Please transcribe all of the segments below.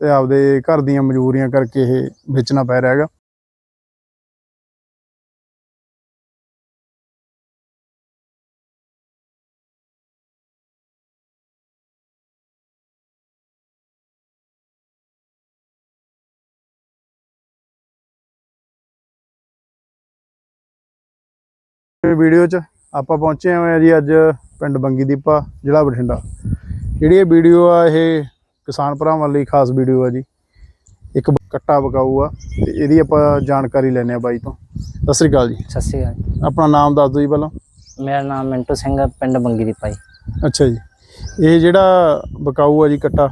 ਤੇ ਆਪਦੇ ਘਰ ਦੀਆਂ ਮਜਬੂਰੀਆਂ ਕਰਕੇ ਇਹ ਵੇਚਣਾ ਪੈ ਰਿਹਾ ਹੈਗਾ। ਵੀਡੀਓ 'ਚ ਆਪਾਂ ਪਹੁੰਚੇ ਹੋਏ ਆ ਜੀ ਅੱਜ ਪਿੰਡ ਬੰਗੀ ਦੀਪਾ, ਜ਼ਿਲ੍ਹਾ ਬਠਿੰਡਾ। ਜਿਹੜੀ ਇਹ ਵੀਡੀਓ ਆ, ਇਹ ਕਿਸਾਨ ਭਰਾਵਾਂ ਲਈ ਖਾਸ ਵੀਡੀਓ ਆ ਜੀ। ਇੱਕ ਕੱਟਾ ਬਕਾਊ ਆ ਤੇ ਇਹਦੀ ਆਪਾਂ ਜਾਣਕਾਰੀ ਲੈਣੇ ਆ ਬਾਈ ਤੋਂ। ਸਤਿ ਸ੍ਰੀ ਅਕਾਲ ਜੀ। ਸਤਿ ਸ਼੍ਰੀ ਅਕਾਲ। ਆਪਣਾ ਨਾਮ ਦੱਸ ਦਿਓ ਜੀ ਪਹਿਲਾਂ। ਮੇਰਾ ਨਾਮ ਮਿੰਟੂ ਸਿੰਘ ਹੈ ਪਿੰਡ ਬੰਗੀ ਦੀ ਪਾਈ। ਅੱਛਾ ਜੀ। ਇਹ ਜਿਹੜਾ ਬਕਾਊ ਆ ਜੀ ਕੱਟਾ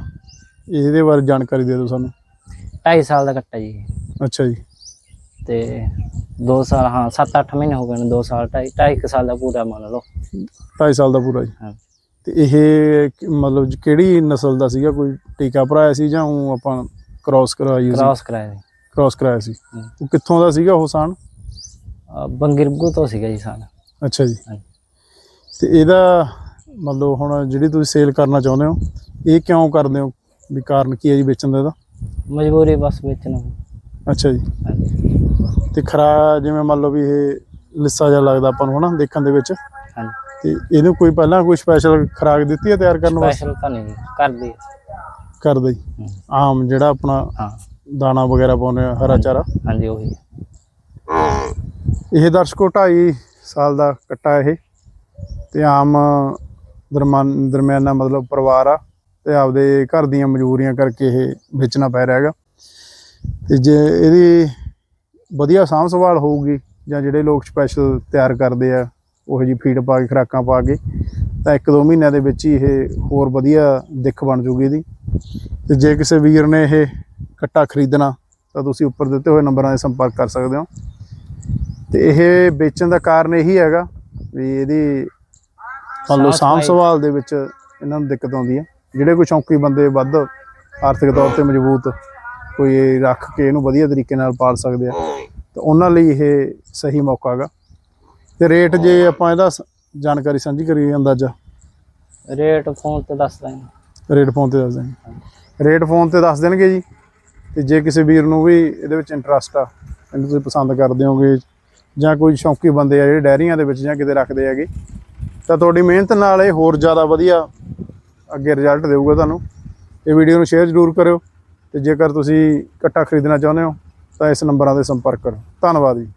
ਇਹਦੇ ਬਾਰੇ ਜਾਣਕਾਰੀ ਦੇ ਦਿਓ ਸਾਨੂੰ। 2.5 ਸਾਲ ਦਾ ਕੱਟਾ ਜੀ। ਅੱਛਾ ਜੀ। ਤੇ 2 ਸਾਲ ਹਾਂ 7-8 ਮਹੀਨੇ ਹੋ ਗਏ ਨੇ 2 ਸਾਲ 2.5 2.5 ਸਾਲ ਦਾ ਪੂਰਾ ਮੰਨ ਲਓ। 2.5 ਸਾਲ ਦਾ ਪੂਰਾ ਜੀ। ਹਾਂ। ਤੇ ਇਹ ਮਤਲਬ ਕਿਹੜੀ ਨਸਲ ਦਾ ਸੀਗਾ? ਕੋਈ ਟੀਕਾ ਭਰਾਇਆ ਸੀ ਜਾਂ ਉਹ ਆਪਾਂ ਕ੍ਰਾਸ ਕਰਾਈ ਸੀ? ਕ੍ਰਾਸ ਕਰਾਇਆ ਜੀ ਕ੍ਰਾਸ ਕਰਾਇਆ ਸੀ। ਉਹ ਕਿੱਥੋਂ ਦਾ ਸੀਗਾ ਉਹ ਸਾਨ? ਬੰਗਿਰਗੂ ਤੋਂ ਸੀਗਾ ਜੀ ਸਾਲ ਅੱਛਾ ਜੀ। ਤੇ ਇਹਦਾ ਮਤਲਬ ਹੁਣ ਜਿਹੜੀ ਤੁਸੀਂ ਸੇਲ ਕਰਨਾ ਚਾਹੁੰਦੇ ਹੋ ਇਹ ਕਿਉਂ ਕਰਦੇ ਹੋ? ਵੀ ਕਾਰਨ ਕੀ ਹੈ ਜੀ ਵੇਚਣ ਦਾ ਇਹਦਾ? ਮਜਬੂਰੀ ਬਸ ਵੇਚਣਾ। ਅੱਛਾ ਜੀ। ਤੇ ਖਰਾ ਜਿਵੇਂ ਮੰਨ ਲਓ ਵੀ ਇਹ ਲਿੱਸਾ ਜਿਹਾ ਲੱਗਦਾ ਆਪਾਂ ਨੂੰ ਹਨਾ ਦੇਖਣ ਦੇ ਵਿੱਚ। ਹਾਂਜੀ। ਤੇ ਇਹਨੂੰ ਕੋਈ ਪਹਿਲਾਂ ਕੋਈ ਸਪੈਸ਼ਲ ਖਰਾਕ ਦਿੱਤੀ ਹੈ ਤਿਆਰ ਕਰਨ ਵਾਸਤੇ? ਸਪੈਸ਼ਲ ਤਾਂ ਨਹੀਂ ਕਰਦੀ। ਕਰਦਾ ਹੀ। ਆਮ ਜਿਹੜਾ ਆਪਣਾ ਹਾਂ। ਦਾਣਾ ਵਗੈਰਾ ਪਾਉਂਦੇ ਆ ਹਰਾ ਚਾਰਾ? ਹਾਂਜੀ ਉਹੀ ਇਹ ਦਰਸ਼ਕੋ 2.5 ਸਾਲ ਦਾ ਕੱਟਾ ਇਹ। ਤੇ ਆਮ ਦਰਮਿਆਨ ਦਰਮਿਆਨਾ ਮਤਲਬ ਪਰਿਵਾਰ ਆ। ਤੇ ਆਪਦੇ ਘਰ ਦੀਆਂ ਮਜਬੂਰੀਆਂ ਕਰਕੇ ਇਹ ਵੇਚਣਾ ਪੈ ਰਿਹਾ ਹੈਗਾ। ਤੇ ਜੇ ਇਹਦੀ ਵਧੀਆ ਸਾਂਭ ਸੰਭਾਲ ਹੋਊਗੀ ਜਾਂ ਜਿਹੜੇ ਲੋਕ ਸਪੈਸ਼ਲ ਤਿਆਰ ਕਰਦੇ ਆ ਉਹੋ ਜੀ ਫੀਡ ਪਾ ਕੇ ਖੁਰਾਕਾਂ ਪਾ ਕੇ ਤਾਂ ਇੱਕ ਦੋ ਮਹੀਨਿਆਂ ਦੇ ਵਿੱਚ ਹੀ ਇਹ ਹੋਰ ਵਧੀਆ ਦਿੱਖ ਬਣ ਜੂਗੀ ਇਹਦੀ। ਤੇ ਜੇ ਕਿਸੇ ਵੀਰ ਨੇ ਇਹ ਕੱਟਾ ਖਰੀਦਣਾ ਤਾਂ ਤੁਸੀਂ ਉੱਪਰ ਦਿੱਤੇ ਹੋਏ ਨੰਬਰਾਂ 'ਤੇ ਸੰਪਰਕ ਕਰ ਸਕਦੇ ਹੋ। ਤੇ ਇਹ ਵੇਚਣ ਦਾ ਕਾਰਨ ਇਹੀ ਹੈਗਾ ਵੀ ਇਹਦੀ ਮੰਨ ਲਓ ਸਾਂਭ। ਸੰਭਾਲ ਦੇ ਵਿੱਚ ਇਹਨਾਂ ਨੂੰ ਦਿੱਕਤ ਆਉਂਦੀ ਹੈ। ਜਿਹੜੇ ਕੋਈ ਸ਼ੌਂਕੀ ਬੰਦੇ ਵੱਧ ਆਰਥਿਕ ਤੌਰ ਤੇ ਮਜ਼ਬੂਤ ਕੋਈ ਰੱਖ ਕੇ ਇਹਨੂੰ ਵਧੀਆ ਤਰੀਕੇ ਨਾਲ ਪਾਲ ਸਕਦੇ ਆ ਤਾਂ ਉਹਨਾਂ ਲਈ ਇਹ ਸਹੀ ਮੌਕਾ ਹੈਗਾ। ਤੇ ਰੇਟ ਜੇ ਆਪਾਂ ਇਹਦਾ ਸ- ਜਾਣਕਾਰੀ ਸਾਂਝੀ ਕਰੀਏ ਅੰਦਾਜ਼ਾ। ਰੇਟ ਫੋਨ ਤੇ ਦੱਸ ਦਾਂਗੇ ਰੇਟ ਫੋਨ ਤੇ ਦੱਸ ਦੇਣਗੇ ਰੇਟ ਫੋਨ ਤੇ ਦੱਸ ਦੇਣਗੇ ਜੀ। ਤੇ ਜੇ ਕਿਸੇ ਵੀਰ ਨੂੰ ਵੀ ਇਹਦੇ ਵਿੱਚ ਇੰਟਰਸਟ ਆ ਇਹਨੂੰ ਤੁਸੀਂ ਪਸੰਦ ਕਰਦੇ ਹੋਗੇ ਜਾਂ ਕੋਈ ਸ਼ੌਂਕੀ ਬੰਦੇ ਆ ਜਿਹੜੇ ਡੈਰੀਆਂ ਦੇ ਵਿੱਚ ਜਾਂ ਕਿਤੇ ਰੱਖਦੇ ਹੈਗੇ ਤਾਂ ਤੁਹਾਡੀ ਮਿਹਨਤ ਨਾਲ ਇਹ ਹੋਰ ਜ਼ਿਆਦਾ ਵਧੀਆ ਅੱਗੇ ਰਿਜ਼ਲਟ ਦੇਊਗਾ ਤੁਹਾਨੂੰ। ਇਹ ਵੀਡੀਓ ਨੂੰ ਸ਼ੇਅਰ ਜ਼ਰੂਰ ਕਰਿਓ। ਤੇ ਜੇਕਰ ਤੁਸੀਂ ਕੱਟਾ ਖਰੀਦਣਾ ਚਾਹੁੰਦੇ ਹੋ ਤਾਂ ਇਸ ਨੰਬਰਾਂ ਤੇ ਸੰਪਰਕ ਕਰੋ। ਧੰਨਵਾਦ ਜੀ।